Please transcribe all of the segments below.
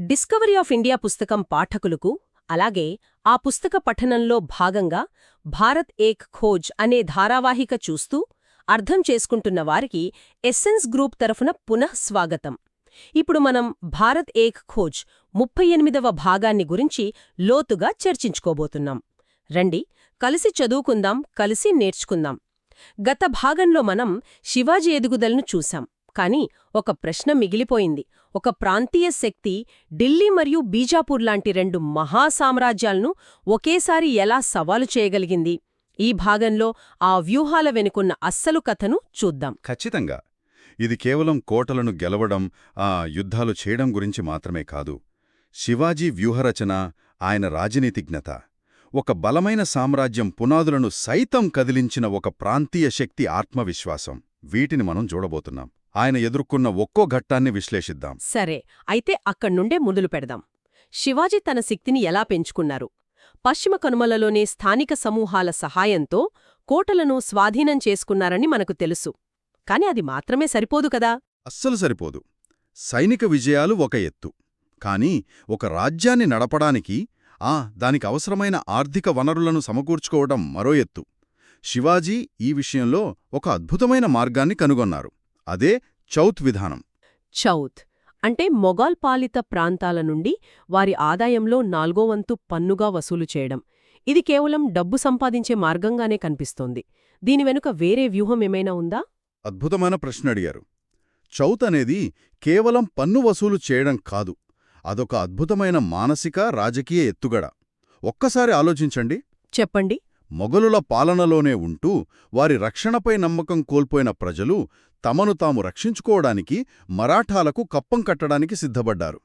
Discovery of India పుస్తకం పాఠకులకు అలాగే ఆ పుస్తక పఠనంలో భాగంగా భారత్ ఏక్ ఖోజ్ అనే ధారావాహిక చూస్తూ అర్థం చేసుకుంటున్న వారికి ఎస్సెన్స్ గ్రూప్ తరఫున పునఃస్వాగతం ఇప్పుడు మనం భారత్ ఏక్ ఖోజ్ ముప్పై ఎనిమిదవ భాగాన్ని గురించి లోతుగా చర్చించుకోబోతున్నాం. రండి కలిసి చదువుకుందాం కలిసి నేర్చుకుందాం. గత భాగంలో మనం శివాజీ ఎదుగుదలను చూశాం. కాని ఒక ప్రశ్న మిగిలిపోయింది. ఒక ప్రాంతీయ శక్తి ఢిల్లీ మరియు బీజాపూర్ లాంటి రెండు మహాసామ్రాజ్యాలను ఒకేసారి ఎలా సవాలు చేయగలిగింది? ఈ భాగంలో ఆ వ్యూహాల వెనుకున్న అస్సలు కథను చూద్దాం. ఖచ్చితంగా. ఇది కేవలం కోటలను గెలవడం ఆ యుద్ధాలు చేయడం గురించి మాత్రమే కాదు. శివాజీ వ్యూహరచన ఆయన రాజనీతిజ్ఞత. ఒక బలమైన సామ్రాజ్యం పునాదులను సైతం కదిలించిన ఒక ప్రాంతీయ శక్తి ఆత్మవిశ్వాసం. వీటిని మనం చూడబోతున్నాం. ఆయన ఎదుర్కొన్న ఒక్కో ఘట్టాన్ని విశ్లేషిద్దాం. సరే అయితే అక్కడ్నుండే మొదలు పెడదాం. శివాజీ తన శక్తిని ఎలా పెంచుకున్నారు? పశ్చిమ కనుమలలోని స్థానిక సమూహాల సహాయంతో కోటలను స్వాధీనం చేసుకున్నారని మనకు తెలుసు. కాని అది మాత్రమే సరిపోదు కదా? అస్సలు సరిపోదు. సైనిక విజయాలు ఒక ఎత్తు. కానీ ఒక రాజ్యాన్ని నడపడానికి ఆ దానికి అవసరమైన ఆర్థిక వనరులను సమకూర్చుకోవడం మరో ఎత్తు. శివాజీ ఈ విషయంలో ఒక అద్భుతమైన మార్గాన్ని కనుగొన్నారు. అదే చౌత్ విధానం. చౌత్ అంటే మొఘాల్ పాలిత ప్రాంతాల నుండి వారి ఆదాయంలో నాల్గో వంతు పన్నుగా వసూలు చేయడం. ఇది కేవలం డబ్బు సంపాదించే మార్గంగానే కనిపిస్తోంది. దీని వెనుక వేరే వ్యూహం ఏమైనా ఉందా? అద్భుతమైన ప్రశ్న అడిగారు. చౌత్ అనేది కేవలం పన్ను వసూలు చేయడం కాదు. అదొక అద్భుతమైన మానసిక రాజకీయ ఎత్తుగడ. ఒక్కసారి ఆలోచించండి. చెప్పండి. మొఘలుల పాలనలోనే ఉంటూ వారి రక్షణపై నమ్మకం కోల్పోయిన ప్రజలు తమను తాము రక్షించుకోవడానికి మరాఠాలకు కప్పం కట్టడానికి సిద్ధపడ్డారు.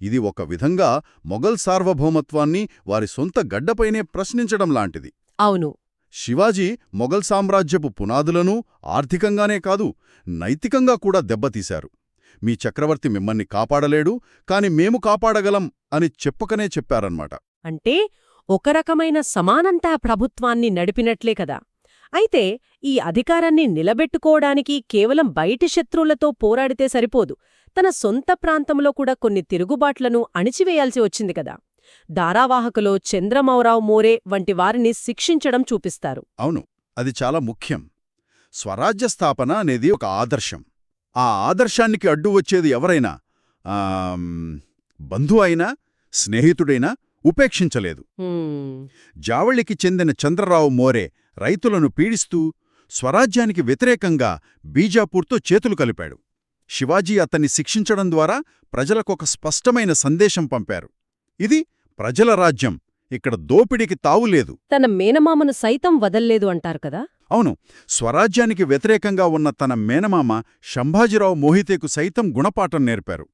ఇది ఒక విధంగా మొఘల్ సార్వభౌమత్వాన్ని వారి సొంత గడ్డపైనే ప్రశ్నించడం లాంటిది. అవును. శివాజీ మొఘల్ సామ్రాజ్యపు పునాదులను ఆర్థికంగానే కాదు నైతికంగా కూడా దెబ్బతీశారు. మీ చక్రవర్తి మిమ్మల్ని కాపాడలేడు కాని మేము కాపాడగలం అని చెప్పకనే చెప్పారన్నమాట. అంటే ఒక రకమైన సమానంతా ప్రభుత్వాన్ని నడిపినట్లే కదా. అయితే ఈ అధికారాన్ని నిలబెట్టుకోవడానికి కేవలం బయటి శత్రువులతో పోరాడితే సరిపోదు. తన సొంత ప్రాంతంలో కూడా కొన్ని తిరుగుబాట్లను అణిచివేయాల్సి వచ్చింది కదా. ధారావాహకులో చంద్రమౌరావు మోరే వంటి వారిని శిక్షించడం చూపిస్తారు. అవును అది చాలా ముఖ్యం. స్వరాజ్య స్థాపన అనేది ఒక ఆదర్శం. ఆ ఆదర్శానికి అడ్డు వచ్చేది ఎవరైనా బంధువు అయినా స్నేహితుడైనా ఉపేక్షించలేదు. జావళికి చెందిన చంద్రరావు మోరే రైతులను పీడిస్తూ స్వరాజ్యానికి వ్యతిరేకంగా బీజాపూర్తో చేతులు కలిపాడు. శివాజీ అతన్ని శిక్షించడం ద్వారా ప్రజలకొక స్పష్టమైన సందేశం పంపారు. ఇది ప్రజల రాజ్యం ఇక్కడ దోపిడికి తావులేదు తన మేనమామను సైతం వదల్లేదు అంటారు కదా? అవును స్వరాజ్యానికి వ్యతిరేకంగా ఉన్న తన మేనమామ శంభాజీరావు మోహితేకు సైతం గుణపాఠం నేర్పారు.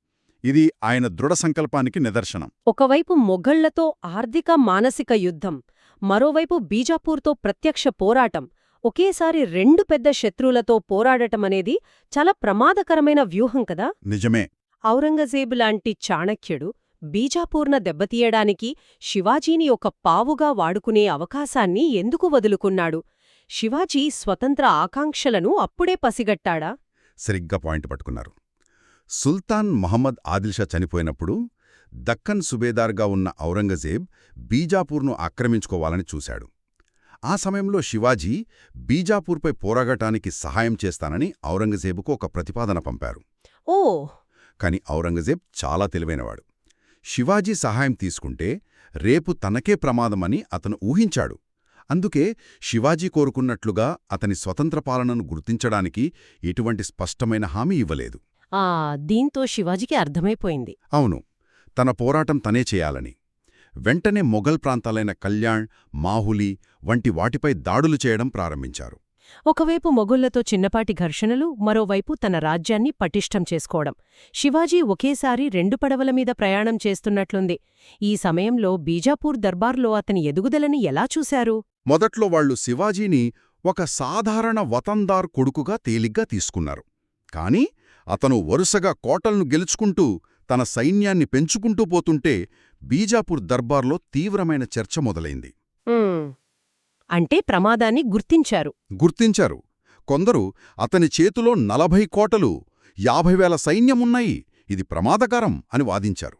ఇది ఆయన దృఢ సంకల్పానికి నిదర్శనం. ఒకవైపు మొఘళ్ళతో ఆర్థిక మానసిక యుద్ధం మరోవైపు బీజాపూర్తో ప్రత్యక్ష పోరాటం ఒకేసారి రెండు పెద్ద శత్రువులతో పోరాడటమనేది చాలా ప్రమాదకరమైన వ్యూహం కదా? నిజమే. ఔరంగజేబు లాంటి చాణక్యుడు బీజాపూర్న దెబ్బతీయడానికి శివాజీని ఒక పావుగా వాడుకునే అవకాశాన్ని ఎందుకు వదులుకున్నాడు? శివాజీ స్వతంత్ర ఆకాంక్షలను అప్పుడే పసిగట్టాడా? సరిగ్గా పాయింట్ పట్టుకున్నారు. సుల్తాన్ మొహమ్మద్ ఆదిల్షా చనిపోయినప్పుడు దక్కన్ సుబేదార్గా ఉన్న ఔరంగజేబ్ బీజాపూర్ను ఆక్రమించుకోవాలని చూశాడు. ఆ సమయంలో శివాజీ బీజాపూర్పై పోరాగటానికి సహాయం చేస్తానని ఔరంగజేబుకు ఒక ప్రతిపాదన పంపారు. ఓ! కాని ఔరంగజేబ్ చాలా తెలివైనవాడు. శివాజీ సహాయం తీసుకుంటే రేపు తనకే ప్రమాదమని అతను ఊహించాడు. అందుకే శివాజీ కోరుకున్నట్లుగా అతని స్వతంత్ర పాలనను గుర్తించడానికి ఎటువంటి స్పష్టమైన హామీ ఇవ్వలేదు. ఆ దీంతో శివాజీకి అర్థమైపోయింది. అవును. తన పోరాటం తనే చేయాలని. వెంటనే మొఘల్ ప్రాంతాలైన కళ్యాణ్ మాహులి వంటి వాటిపై దాడులు చేయడం ప్రారంభించారు. ఒకవైపు మొగుళ్ళతో చిన్నపాటి ఘర్షణలు మరోవైపు తన రాజ్యాన్ని పటిష్టం చేసుకోవడం. శివాజీ ఒకేసారి రెండు పడవల మీద ప్రయాణం చేస్తున్నట్లుంది. ఈ సమయంలో బీజాపూర్ దర్బార్లో అతని ఎదుగుదలని ఎలా చూశారు? మొదట్లో వాళ్ళు శివాజీని ఒక సాధారణ వతందార్ కొడుకుగా తేలిగ్గా తీసుకున్నారు. కాని అతను వరుసగా కోటల్ను గెలుచుకుంటూ తన సైన్యాన్ని పెంచుకుంటూ పోతుంటే బీజాపూర్ దర్బార్లో తీవ్రమైన చర్చ మొదలైంది. అంటే ప్రమాదాన్ని గుర్తించారు. గుర్తించారు. కొందరు అతని చేతిలో నలభై కోటలు యాభై వేల సైన్యమున్నాయి ఇది ప్రమాదకరం అని వాదించారు.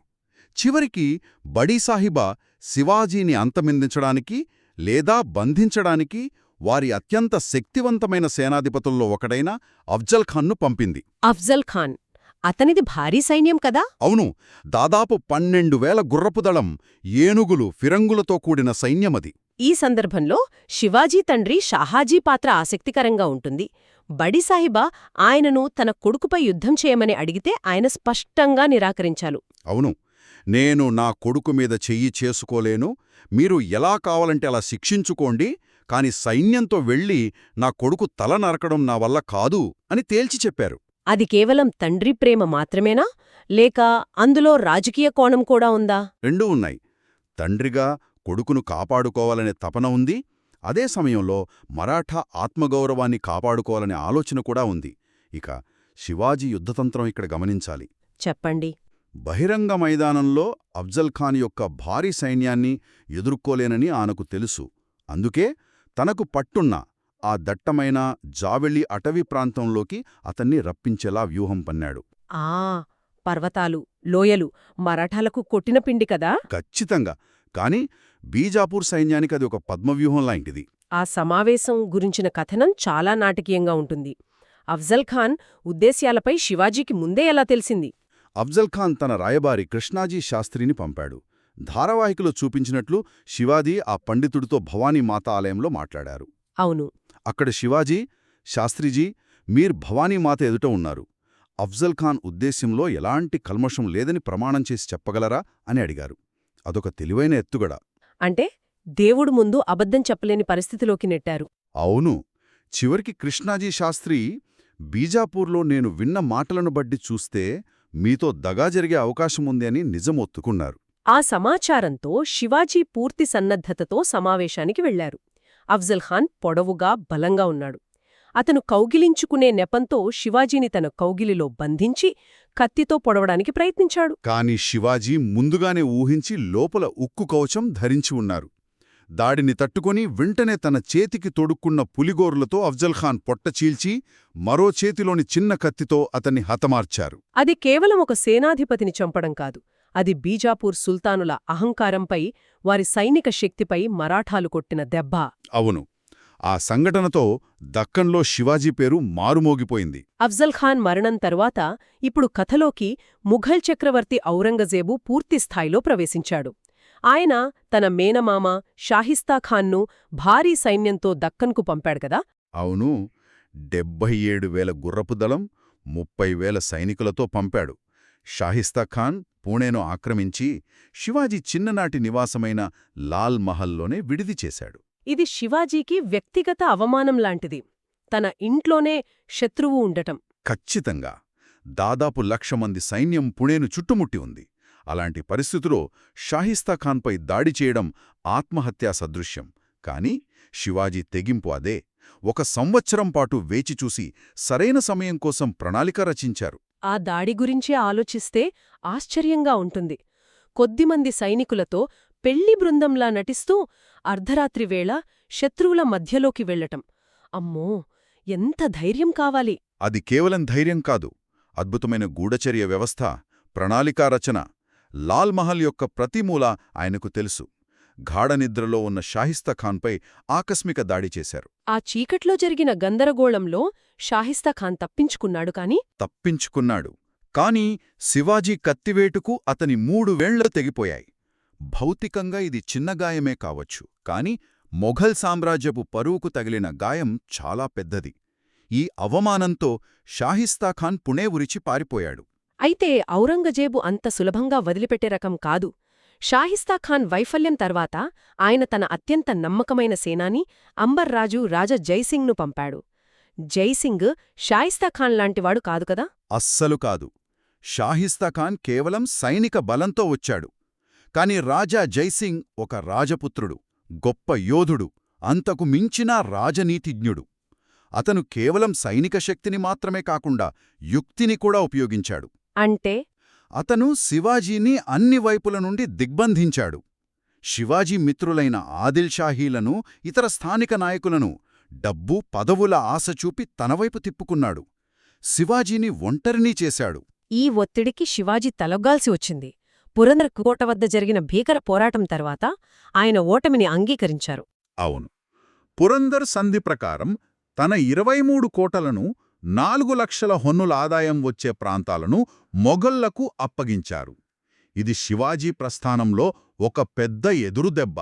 చివరికి బడీసాహిబా శివాజీని అంతమిందించడానికి లేదా బంధించడానికి వారి అత్యంత శక్తివంతమైన సేనాధిపతుల్లో ఒకడైన అఫ్జల్ ఖాన్ను పంపింది. అఫ్జల్ ఖాన్. అతనిది భారీ సైన్యం కదా? అవును. దాదాపు పన్నెండు వేల గుర్రపుదళం ఏనుగులు ఫిరంగులతో కూడిన సైన్యమది. ఈ సందర్భంలో శివాజీ తండ్రి షాహాజీ పాత్ర ఆసక్తికరంగా ఉంటుంది. బడిసాహిబా ఆయనను తన కొడుకుపై యుద్ధం చేయమని అడిగితే ఆయన స్పష్టంగా నిరాకరించాలు అవును. నేను నా కొడుకు మీద చెయ్యి చేసుకోలేను. మీరు ఎలా కావాలంటే అలా శిక్షించుకోండి. కాని సైన్యంతో వెళ్ళి నా కొడుకు తల నరకడం నా వల్ల కాదు అని తేల్చి చెప్పారు. అది కేవలం తండ్రి ప్రేమ మాత్రమేనా? లేక అందులో రాజకీయ కోణం కూడా ఉందా? రెండూ ఉన్నాయి. తండ్రిగా కొడుకును కాపాడుకోవాలనే తపన ఉంది. అదే సమయంలో మరాఠా ఆత్మగౌరవాన్ని కాపాడుకోవాలనే ఆలోచన కూడా ఉంది. ఇక శివాజీ యుద్ధతంత్రం ఇక్కడ గమనించాలి. చెప్పండి. బహిరంగ మైదానంలో అఫ్జల్ ఖాన్ యొక్క భారీ సైన్యాన్ని ఎదుర్కోలేనని ఆనకు తెలుసు. అందుకే తనకు పట్టున్న ఆ దట్టమైన జావెళి అటవీ ప్రాంతంలోకి అతన్ని రప్పించేలా వ్యూహం పన్నాడు. ఆ పర్వతాలు లోయలు మరాఠాలకు కొట్టిన పిండి కదా? ఖచ్చితంగా. కాని బీజాపూర్ సైన్యానికి అది ఒక పద్మవ్యూహం లాంటిది. ఆ సమావేశం గురించిన కథనం చాలా నాటకీయంగా ఉంటుంది. అఫ్జల్ ఖాన్ ఉద్దేశ్యాలపై శివాజీకి ముందే ఎలా తెలిసింది? అఫ్జల్ ఖాన్ తన రాయబారి కృష్ణాజీ శాస్త్రిని పంపాడు. ధారావాహికలో చూపించినట్లు శివాజీ ఆ పండితుడితో భవానీ మాత ఆలయంలో మాట్లాడారు. అవును. అక్కడ శివాజీ శాస్త్రిజీ మీర్ భవానీ మాత ఎదుట ఉన్నారు. అఫ్జల్ ఖాన్ ఉద్దేశ్యంలో ఎలాంటి కల్మషం లేదని ప్రమాణం చేసి చెప్పగలరా అని అడిగారు. అదొక తెలివైన ఎత్తుగడ. అంటే దేవుడు ముందు అబద్ధం చెప్పలేని పరిస్థితిలోకి నెట్టారు. అవును. చివరికి కృష్ణాజీ శాస్త్రి బీజాపూర్లో నేను విన్న మాటలను బట్టి చూస్తే మీతో దగా జరిగే అవకాశముంది అని నిజమొత్తుకున్నారు ఆ సమాచారంతో శివాజీ పూర్తి సన్నద్ధతతో సమావేశానికి వెళ్ళారు అఫ్జల్ ఖాన్ పొడవుగా బలంగా ఉన్నాడు. అతను కౌగిలించుకునే నెపంతో శివాజీని తన కౌగిలిలో బంధించి కత్తితో పొడవడానికి ప్రయత్నించాడు. కాని శివాజీ ముందుగానే ఊహించి లోపల ఉక్కు కవచం ధరించి ఉన్నారు. దాడిని తట్టుకొని వెంటనే తన చేతికి తొడుక్కున్న పులిగోర్లతో అఫ్జల్ ఖాన్ పొట్ట చీల్చి మరో చేతిలోని చిన్న కత్తితో అతన్ని హతమార్చారు. అది కేవలం ఒక సేనాధిపతిని చంపడం కాదు. అది బీజాపూర్ సుల్తానుల అహంకారంపై వారి సైనిక శక్తిపై మరాఠాలు కొట్టిన దెబ్బ. అవును. ఆ సంఘటనతో దక్కన్లో శివాజీ పేరు మారుమోగిపోయింది. అఫ్జల్ ఖాన్ మరణం తరువాత ఇప్పుడు కథలోకి ముఘల్ చక్రవర్తి ఔరంగజేబు పూర్తిస్థాయిలో ప్రవేశించాడు. ఆయన తన మేనమామ షాహిస్తా ఖాన్ను భారీ సైన్యంతో దక్కన్కు పంపాడు కదా? అవును. డెబ్బై ఏడు వేల గుర్రపు దళం ముప్పై వేల సైనికులతో పంపాడు. షాహిస్తా ఖాన్ పూణేను ఆక్రమించి శివాజీ చిన్ననాటి నివాసమైన లాల్ మహల్లోనే విడిది చేశాడు. ఇది శివాజీకి వ్యక్తిగత అవమానం లాంటిది. తన ఇంట్లోనే శత్రువు ఉండటం. ఖచ్చితంగా. దాదాపు లక్ష మంది సైన్యం పుణేను చుట్టుముట్టి ఉంది. అలాంటి పరిస్థితిలో షాహిస్తా ఖాన్పై దాడి చేయడం ఆత్మహత్యా సదృశ్యం. కాని శివాజీ తెగింపు అదే. ఒక సంవత్సరం పాటు వేచిచూసి సరైన సమయం కోసం ప్రణాళిక రచించారు. ఆ దాడి గురించి ఆలోచిస్తే ఆశ్చర్యంగా ఉంటుంది. కొద్దిమంది సైనికులతో పెళ్ళి బృందంలా నటిస్తూ అర్ధరాత్రి వేళ శత్రువుల మధ్యలోకి వెళ్ళటం అమ్మో! ఎంత ధైర్యం కావాలి! అది కేవలం ధైర్యం కాదు. అద్భుతమైన గూఢచర్య వ్యవస్థ ప్రణాళికా రచన లాల్ మహల్ యొక్క ప్రతిమూల ఆయనకు తెలుసు. గాఢనిద్రలో ఉన్న షాహిస్తా ఖాన్పై ఆకస్మిక దాడి చేశారు. ఆ చీకట్లో జరిగిన గందరగోళంలో షాహిస్తా ఖాన్ తప్పించుకున్నాడు కాని తప్పించుకున్నాడు. కాని శివాజీ కత్తివేటుకు అతని మూడు వేళ్ళు తెగిపోయాయి. భౌతికంగా ఇది చిన్న గాయమే కావచ్చు కాని మొఘల్ సామ్రాజ్యపు పరువుకు తగిలిన గాయం చాలా పెద్దది. ఈ అవమానంతో షాహిస్తాఖాన్ పుణే ఉరిచి పారిపోయాడు. అయితే ఔరంగజేబు అంత సులభంగా వదిలిపెట్టే రకం కాదు. షాహిస్తాఖాన్ వైఫల్యం తర్వాత ఆయన తన అత్యంత నమ్మకమైన సేనాని అంబర్రాజు రాజా జైసింగ్ను పంపాడు. జైసింగ్ షాయిస్తాఖాన్ లాంటివాడు కాదు కదా? అస్సలు కాదు. షాహిస్తాఖాన్ కేవలం సైనిక బలంతో వచ్చాడు. కాని రాజా జైసింగ్ ఒక రాజపుత్రుడు గొప్ప యోధుడు అంతకు మించిన రాజనీతిజ్ఞుడు. అతను కేవలం సైనిక శక్తిని మాత్రమే కాకుండా యుక్తిని కూడా ఉపయోగించాడు. అంటే? అతను శివాజీని అన్ని వైపుల నుండి దిగ్బంధించాడు. శివాజీ మిత్రులైన ఆదిల్ షాహీలను ఇతర స్థానిక నాయకులను డబ్బు పదవుల ఆశ చూపి తనవైపు తిప్పుకున్నాడు. శివాజీని ఒంటరినీ చేశాడు. ఈ ఒత్తిడికి శివాజీ తలొగ్గాల్సి వచ్చింది. పురందర్ కోట వద్ద జరిగిన భీకర పోరాటం తర్వాత ఆయన ఓటమిని అంగీకరించారు. అవును. పురందర్ సంధి ప్రకారం తన ఇరవై మూడు కోటలను నాలుగు లక్షల హొన్నుల ఆదాయం వచ్చే ప్రాంతాలను మొఘల్లకు అప్పగించారు. ఇది శివాజీ ప్రస్థానంలో ఒక పెద్ద ఎదురుదెబ్బ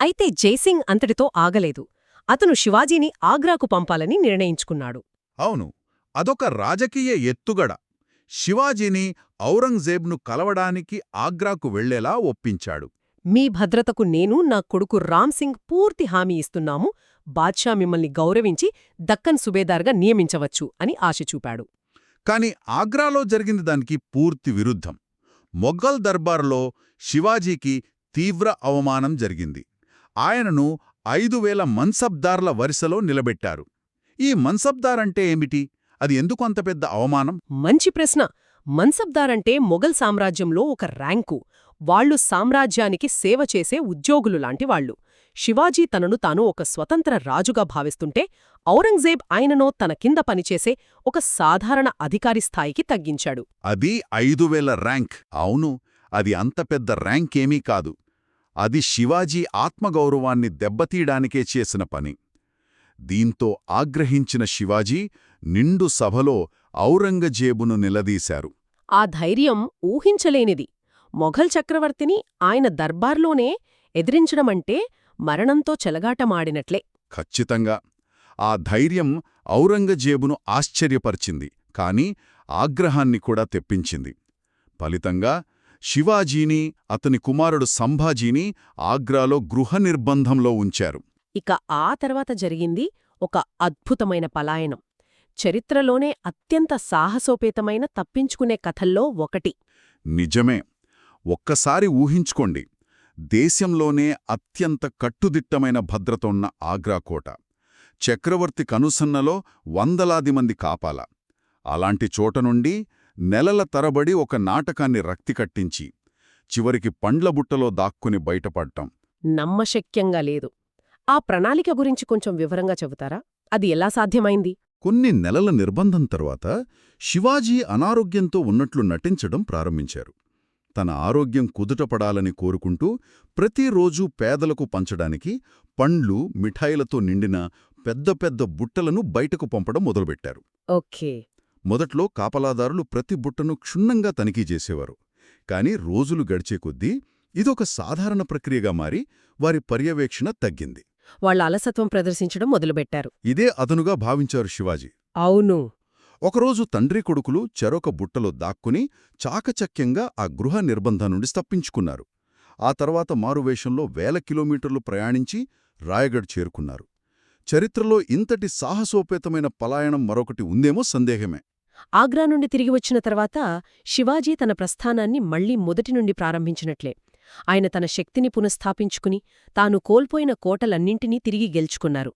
అయితే జైసింగ్ అంతటితో ఆగలేదు. అతను శివాజీని ఆగ్రాకు పంపాలని నిర్ణయించుకున్నాడు. అవును అదొక రాజకీయ ఎత్తుగడ. శివాజీని ఔరంగజేబ్ను కలవడానికి ఆగ్రాకు వెళ్ళేలా ఒప్పించాడు. మీ భద్రతకు నేను నా కొడుకు రామ్ సింగ్ పూర్తి హామీ ఇస్తున్నాము. బాద్షా మిమ్మల్ని గౌరవించి దక్కన్ సుబేదార్గా నియమించవచ్చు అని ఆశ చూపాడు. కాని ఆగ్రాలో జరిగింది దానికి పూర్తి విరుద్ధం. మొఘల్ దర్బార్లో శివాజీకి తీవ్ర అవమానం జరిగింది. ఆయనను ఐదు వేల మన్సబ్దార్ల వరుసలో నిలబెట్టారు. ఈ మన్సబ్దార్ అంటే ఏమిటి? అది ఎందుకు అంత పెద్ద అవమానం? మంచి ప్రశ్న. మన్సబ్దార్ అంటే మొఘల్ సామ్రాజ్యంలో ఒక ర్యాంకు. వాళ్ళు సామ్రాజ్యానికి సేవ చేసే ఉద్యోగులు లాంటి వాళ్ళు. శివాజీ తనను తాను ఒక స్వతంత్ర రాజుగా భావిస్తుంటే ఔరంగజేబ్ ఆయననో తన కింద పనిచేసే ఒక సాధారణ అధికారి స్థాయికి తగ్గించాడు. అది ఐదు వేల ర్యాంక్. అవును అది అంత పెద్ద ర్యాంక్ ఏమీ కాదు. అది శివాజీ ఆత్మగౌరవాన్ని దెబ్బతీయడానికే చేసిన పని. దీంతో ఆగ్రహించిన శివాజీ నిండు సభలో ఔరంగజేబును నిలదీశారు. ఆ ధైర్యం ఊహించలేనిది. మొఘల్ చక్రవర్తిని ఆయన దర్బార్లోనే ఎదిరించడమంటే మరణంతో చెలగాటమాడినట్లే. ఖచ్చితంగా. ఆ ధైర్యం ఔరంగజేబును ఆశ్చర్యపరిచింది కాని ఆగ్రహాన్ని కూడా తెప్పించింది. ఫలితంగా శివాజీని అతని కుమారుడు సంభాజీని ఆగ్రాలో గృహ నిర్బంధంలో ఉంచారు. ఇక ఆ తర్వాత జరిగింది ఒక అద్భుతమైన పలాయనం. చరిత్రలోనే అత్యంత సాహసోపేతమైన తప్పించుకునే కథల్లో ఒకటి. నిజమే. ఒక్కసారి ఊహించుకోండి. దేశంలోనే అత్యంత కట్టుదిట్టమైన భద్రత ఉన్న ఆగ్రా కోట. చక్రవర్తి కనుసన్నలో వందలాది మంది కాపాల. అలాంటి చోట నుండి నెలల తరబడి ఒక నాటకాన్ని రక్తి కట్టించి చివరికి పండ్ల బుట్టలో దాక్కుని బయటపడ్డం. నమ్మశక్యంగా లేదు. ఆ ప్రణాళిక గురించి కొంచెం వివరంగా చెబుతారా? అది ఎలా సాధ్యమైంది? కొన్ని నెలల నిర్బంధం తర్వాత శివాజీ అనారోగ్యంతో ఉన్నట్లు నటించడం ప్రారంభించారు. తన ఆరోగ్యం కుదుటపడాలని కోరుకుంటూ ప్రతిరోజూ పేదలకు పంచడానికి పండ్లు మిఠాయిలతో నిండిన పెద్ద పెద్ద బుట్టలను బయటకు పంపడం మొదలుపెట్టారు. ఓకే. మొదట్లో కాపలాదారులు ప్రతి బుట్టను క్షుణ్ణంగా తనిఖీ చేసేవారు. కాని రోజులు గడిచే కొద్దీ ఇదొక సాధారణ ప్రక్రియగా మారి వారి పర్యవేక్షణ తగ్గింది. వాళ్ళ అలసత్వం ప్రదర్శించడం మొదలుపెట్టారు. ఇదే అదనుగా భావించారు శివాజీ. అవును. ఒకరోజు తండ్రి కొడుకులు చెరొక బుట్టలో దాక్కుని చాకచక్యంగా ఆ గృహ నిర్బంధం నుండి తప్పించుకున్నారు. ఆ తర్వాత మారువేషంలో వేల కిలోమీటర్లు ప్రయాణించి రాయగఢ్ చేరుకున్నారు. చరిత్రలో ఇంతటి సాహసోపేతమైన పలాయనం మరొకటి ఉందేమో సందేహమే. ఆగ్రా నుండి తిరిగి వచ్చిన తర్వాత శివాజీ తన ప్రస్థానాన్ని మళ్ళీ మొదటి నుండి ప్రారంభించినట్లే. ఆయన తన శక్తిని పునఃస్థాపించుకుని తాను కోల్పోయిన కోటలన్నింటినీ తిరిగి గెలుచుకున్నారు.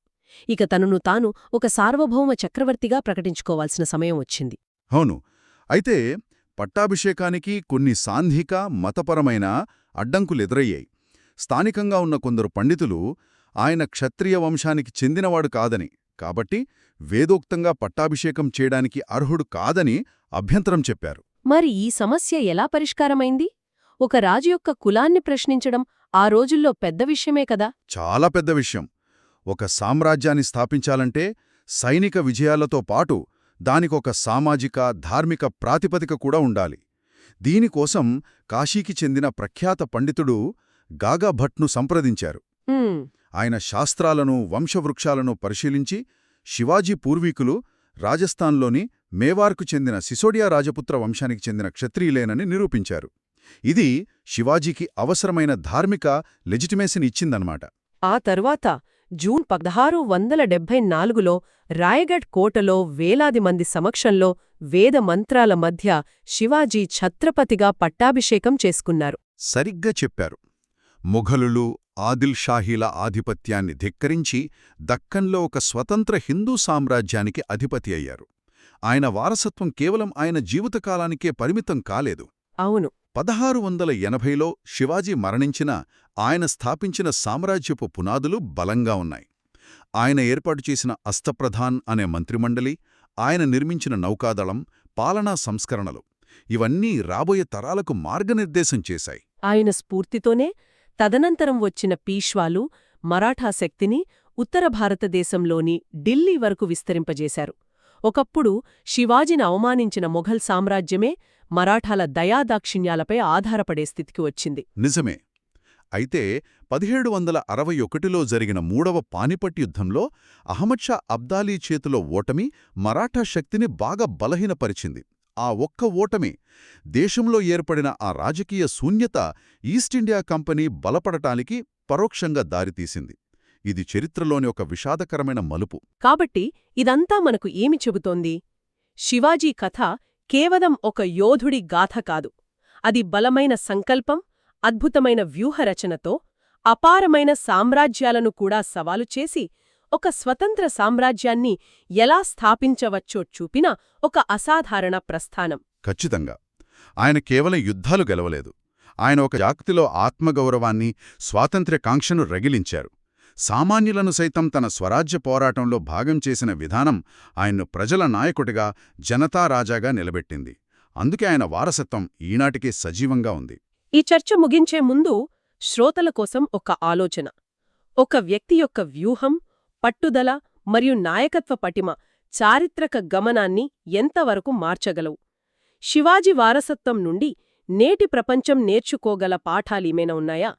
ఇక తనను తాను ఒక సార్వభౌమ చక్రవర్తిగా ప్రకటించుకోవాల్సిన సమయం వచ్చింది. అవును. అయితే పట్టాభిషేకానికి కొన్ని సాంఘిక మతపరమైన అడ్డంకులెదురయ్యాయి. స్థానికంగా ఉన్న కొందరు పండితులు ఆయన క్షత్రియ వంశానికి చెందినవాడు కాదని కాబట్టి వేదోక్తంగా పట్టాభిషేకం చేయడానికి అర్హుడు కాదని అభ్యంతరం చెప్పారు. మరి ఈ సమస్య ఎలా పరిష్కారమైంది? ఒక రాజు యొక్క కులాన్ని ప్రశ్నించడం ఆ రోజుల్లో పెద్ద విషయమే కదా. చాలా పెద్ద విషయం. ఒక సామ్రాజ్యాన్ని స్థాపించాలంటే సైనిక విజయాలతో పాటు దానికొక సామాజిక ధార్మిక ప్రాతిపదిక కూడా ఉండాలి. దీనికోసం కాశీకి చెందిన ప్రఖ్యాత పండితుడు గాగా భట్ను సంప్రదించారు. ఆయన శాస్త్రాలను వంశవృక్షాలను పరిశీలించి శివాజీ పూర్వీకులు రాజస్థాన్లోని మేవార్కు చెందిన సిసోడియా రాజపుత్ర వంశానికి చెందిన క్షత్రియులేనని నిరూపించారు. ఇది శివాజీకి అవసరమైన ధార్మిక లెజిటిమేసిని ఇచ్చిందన్నమాట ఆ తరువాత జూన్ పదహారు వందల డెబ్భై నాలుగులో రాయగఢ్ కోటలో వేలాది మంది సమక్షంలో వేద మంత్రాల మధ్య శివాజీ ఛత్రపతిగా పట్టాభిషేకం చేసుకున్నారు. సరిగ్గా చెప్పారు. మొఘలులు ఆదిల్ షాహీల ఆధిపత్యాన్ని ధిక్కరించి దక్కన్లో ఒక స్వతంత్ర హిందూ సామ్రాజ్యానికి అధిపతి అయ్యారు. ఆయన వారసత్వం కేవలం ఆయన జీవితకాలానికే పరిమితం కాలేదు. అవును. పదహారు వందల ఎనభైలో శివాజీ మరణించిన ఆయన స్థాపించిన సామ్రాజ్యపు పునాదులు బలంగా ఉన్నాయి. ఆయన ఏర్పాటు చేసిన అస్తప్రధాన్ అనే మంత్రిమండలి ఆయన నిర్మించిన నౌకాదళం పాలనా సంస్కరణలు ఇవన్నీ రాబోయే తరాలకు మార్గనిర్దేశం చేశాయి. ఆయన స్ఫూర్తితోనే తదనంతరం వచ్చిన పీష్వాలు మరాఠా శక్తిని ఉత్తర భారతదేశంలోని ఢిల్లీ వరకు విస్తరింపజేశారు. ఒకప్పుడు శివాజీని అవమానించిన మొఘల్ సామ్రాజ్యమే మరాఠాల దయాదాక్షిణ్యాలపై ఆధారపడే స్థితికి వచ్చింది. నిజమే. అయితే పదిహేడు వందల అరవై ఒకటిలో జరిగిన మూడవ పానిపట్ యుద్ధంలో అహ్మద్ షా అబ్దాలీ చేతిలో ఓటమి మరాఠా శక్తిని బాగా బలహీనపరిచింది. ఆ ఒక్క ఓటమి దేశంలో ఏర్పడిన ఆ రాజకీయ శూన్యత ఈస్టిండియా కంపెనీ బలపడటానికి పరోక్షంగా దారితీసింది. ఇది చరిత్రలోని ఒక విషాదకరమైన మలుపు. కాబట్టి ఇదంతా మనకు ఏమి చెబుతోంది? శివాజీ కథ కేవలం ఒక యోధుడి గాథ కాదు. అది బలమైన సంకల్పం అద్భుతమైన వ్యూహరచనతో అపారమైన సామ్రాజ్యాలను కూడా సవాలు చేసి ఒక స్వతంత్ర సామ్రాజ్యాన్ని ఎలా స్థాపించవచ్చో చూపిన ఒక అసాధారణ ప్రస్థానం. ఖచ్చితంగా. ఆయన కేవలం యుద్ధాలు గెలవలేదు. ఆయన ఒక జాక్తిలో ఆత్మగౌరవాన్ని స్వాతంత్ర్యకాంక్షను రగిలించారు. సామాన్యులను సైతం తన స్వరాజ్య పోరాటంలో భాగం చేసిన విధానం ఆయన్ను ప్రజల నాయకుడిగా జనతా రాజాగా నిలబెట్టింది. అందుకే ఆయన వారసత్వం ఈనాటికి సజీవంగా ఉంది. ఈ చర్చ ముగించే ముందు శ్రోతల కోసం ఒక ఆలోచన. ఒక వ్యక్తి యొక్క వ్యూహం పట్టుదల మరియు నాయకత్వ పటిమ చారిత్రక గమనాన్ని ఎంతవరకు మార్చగలవు? శివాజీ వారసత్వం నుండి నేటి ప్రపంచం నేర్చుకోగల పాఠాలేమైనా ఉన్నాయా?